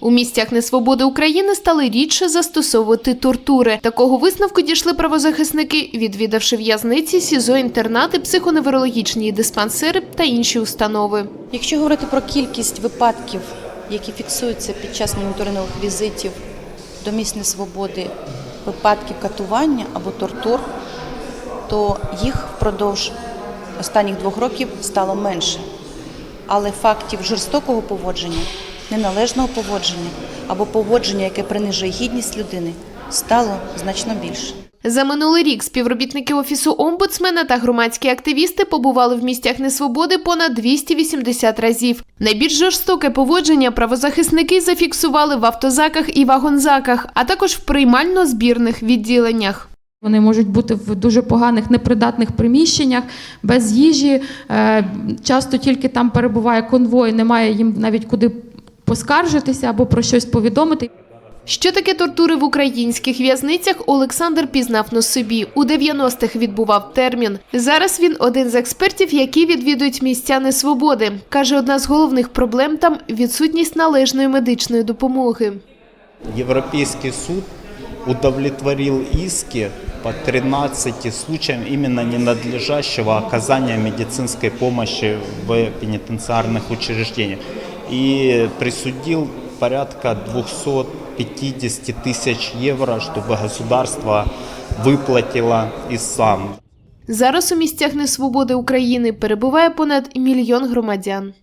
У місцях несвободи України стали рідше застосовувати тортури. Такого висновку дійшли правозахисники, відвідавши в'язниці, СІЗО, інтернати, психоневрологічні диспансери та інші установи. Якщо говорити про кількість випадків, які фіксуються під час моніторингових візитів до місць несвободи, випадків катування або тортур, то їх впродовж останніх двох років стало менше. Але фактів жорстокого поводження, неналежного поводження або поводження, яке принижує гідність людини, стало значно більше. За минулий рік співробітники офісу омбудсмена та громадські активісти побували в місцях несвободи понад 280 разів. Найбільш жорстоке поводження правозахисники зафіксували в автозаках і вагонзаках, а також в приймально-збірних відділеннях. Вони можуть бути в дуже поганих непридатних приміщеннях, без їжі. Е, Часто тільки там перебуває конвой, немає їм навіть куди поскаржитися або про щось повідомити. Що таке тортури в українських в'язницях, Олександр пізнав на собі. У 90-х відбував термін. Зараз він один з експертів, які відвідують місця несвободи. Каже, одна з головних проблем там відсутність належної медичної допомоги. Европейский суд удовлетворил иски по 13 случаям именно ненадлежащего оказания медицинской помощи в пенитенциарных учреждениях и присудил порядка 250 тысяч евро, чтобы государство выплатило и сам. Зараз у місцях несвободи України перебуває понад мільйон громадян.